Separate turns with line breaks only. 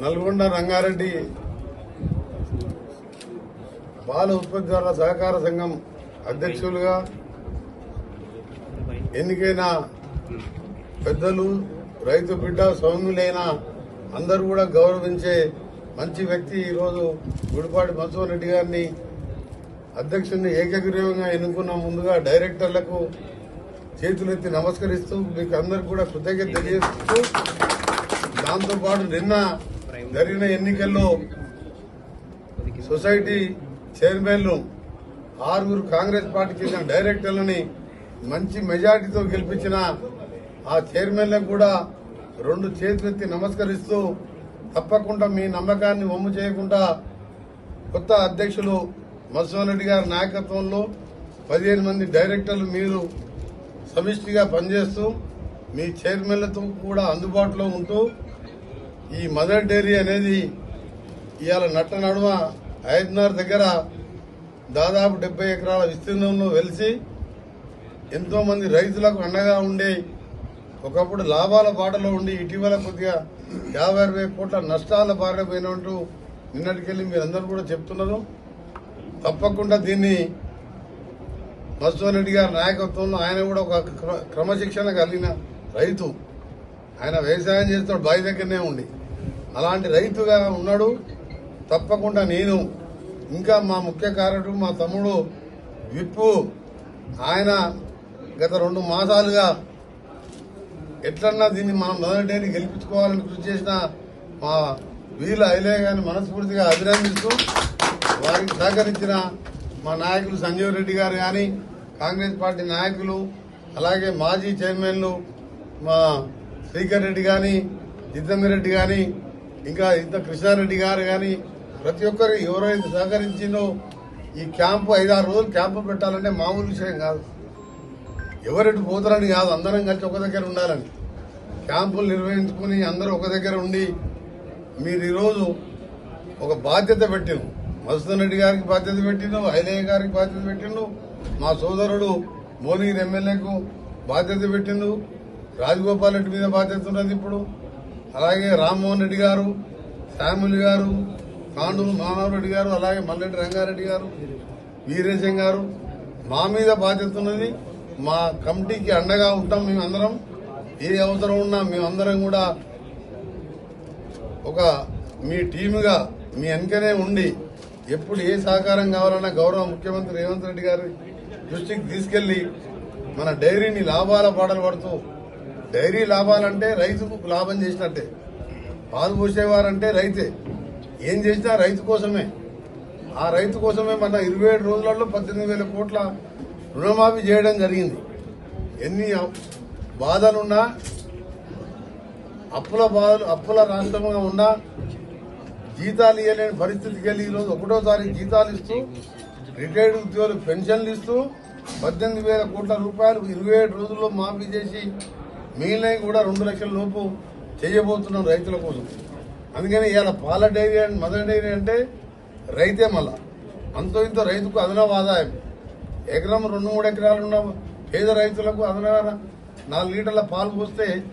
నల్గొండ రంగారెడ్డి బాల ఉత్పత్తిదారుల సహకార సంఘం అధ్యక్షులుగా ఎన్నికైన పెద్దలు రైతు బిడ్డ సౌమ్యులైన అందరూ కూడా గౌరవించే మంచి వ్యక్తి ఈరోజు గుడిపాటి మధుసూదన్ రెడ్డి గారిని అధ్యక్షుడిని ఏకగ్రీవంగా ఎన్నుకున్న ముందుగా డైరెక్టర్లకు చేతులెత్తి నమస్కరిస్తూ మీకు అందరికి కూడా కృతజ్ఞత తెలియజేస్తూ దాంతోపాటు నిన్న జరిగిన ఎన్నికల్లో సొసైటీ చైర్మన్లు ఆరుగురు కాంగ్రెస్ పార్టీకి చెందిన డైరెక్టర్లని మంచి మెజార్టీతో గెలిపించిన ఆ చైర్మన్లకు కూడా రెండు చేతులెత్తి నమస్కరిస్తూ తప్పకుండా మీ నమ్మకాన్ని వమ్ము చేయకుండా కొత్త అధ్యక్షులు మధుసూదన్ రెడ్డి గారి నాయకత్వంలో పదిహేను మంది డైరెక్టర్లు మీరు సమిష్టిగా పనిచేస్తూ మీ చైర్మన్లతో కూడా అందుబాటులో ఉంటూ ఈ మదర్ డైరీ అనేది ఇవాళ నట్ట నడుమ ఐదున్నర దగ్గర దాదాపు డెబ్బై ఎకరాల విస్తీర్ణంలో వెలిసి ఎంతో మంది రైతులకు అండగా ఉండే ఒకప్పుడు లాభాల బాటలో ఉండి ఇటీవల కొద్దిగా యాభై అరవై కోట్ల నష్టాల బారిన పోయినట్టు నిన్నటికెళ్ళి మీరందరూ కూడా చెప్తున్నారు. తప్పకుండా దీన్ని మధుసూదన్ రెడ్డి గారి నాయకత్వంలో ఆయన కూడా ఒక క్రమశిక్షణ కలిగిన రైతు. ఆయన వ్యవసాయం చేస్తాడు బావి దగ్గరనే ఉండి. అలాంటి రైతుగా ఉన్నాడు. తప్పకుండా నేను ఇంకా మా ముఖ్య కారకుడు మా తమ్ముడు విప్పు ఆయన గత రెండు మాసాలుగా ఎట్లన్నా దీన్ని మనం మొదటి గెలిపించుకోవాలని కృషి చేసిన మా వీళ్ళ ఐలే గారిని మనస్ఫూర్తిగా అభినందిస్తూ వారికి సహకరించిన మా నాయకులు సంజీవ్ రెడ్డి గారు కానీ కాంగ్రెస్ పార్టీ నాయకులు అలాగే మాజీ చైర్మన్లు మా శ్రీకర్ రెడ్డి కానీ జితమ్మ రెడ్డి కానీ ఇంకా ఇంత కృష్ణారెడ్డి గారు కానీ ప్రతి ఒక్కరు ఎవరైతే సహకరించిందో ఈ క్యాంపు ఐదారు రోజులు క్యాంపు పెట్టాలంటే మామూలు విషయం కాదు. ఎవరెటు పోతారని కాదు అందరం కలిసి ఒక దగ్గర ఉండాలని. క్యాంపులు నిర్వహించుకుని అందరూ ఒక దగ్గర ఉండి మీరు ఈరోజు ఒక బాధ్యత పెట్టిను మధుసూదన్ రెడ్డి గారికి బాధ్యత పెట్టిండు ఐలయ్య గారికి బాధ్యత పెట్టిండు మా సోదరుడు భువనగిరి ఎమ్మెల్యేకు బాధ్యత పెట్టిండు రాజగోపాల్ రెడ్డి మీద బాధ్యత ఉన్నది ఇప్పుడు. అలాగే రామ్మోహన్ రెడ్డి గారు శామ్యుల్ గారు కాండూరు మానవరెడ్డి గారు అలాగే మల్లెడ్డి రంగారెడ్డి గారు వీరేశం గారు మా మీద బాధ్యత ఉన్నది. మా కమిటీకి అండగా ఉంటాం మేమందరం. ఏ అవసరం ఉన్నా మేమందరం కూడా ఒక మీ టీముగా మీ వెనకనే ఉండి ఎప్పుడు ఏ సహకారం కావాలన్నా గౌరవ ముఖ్యమంత్రి రేవంత్ రెడ్డి గారి దృష్టికి తీసుకెళ్ళి మన డైరీని లాభాల పాటలు పడుతూ డైరీ లాభాలంటే రైతుకు లాభం చేసినట్టే. పాలు పోసేవారంటే రైతే. ఏం చేసినా రైతు కోసమే. ఆ రైతు కోసమే మన ఇరవై ఏడు రోజులలో పద్దెనిమిది వేల కోట్ల రుణమాఫీ చేయడం జరిగింది. ఎన్ని బాధలున్నా అప్పుల బాధలు అప్పుల రాష్ట్రంగా ఉన్నా జీతాలు ఇవ్వలేని పరిస్థితికి వెళ్ళి ఈరోజు ఒకటో తారీఖు జీతాలు ఇస్తూ రిటైర్డ్ ఉద్యోగులకు పెన్షన్లు ఇస్తూ పద్దెనిమిది వేల కోట్ల రూపాయలు ఇరవై ఏడు రోజుల్లో మాఫీ చేసి మిగిలినవి కూడా రెండు లక్షల లోపు చేయబోతున్నాం రైతుల కోసం. అందుకని ఇవాళ పాల డైరీ అండ్ మదర్ డైరీ అంటే రైతే మళ్ళా. అంతో ఇంతో రైతుకు అదనపు ఆదాయం. ఎకరం రెండు మూడు ఎకరాలు ఉన్న పేద రైతులకు అదన నాలుగు లీటర్ల పాలు పోస్తే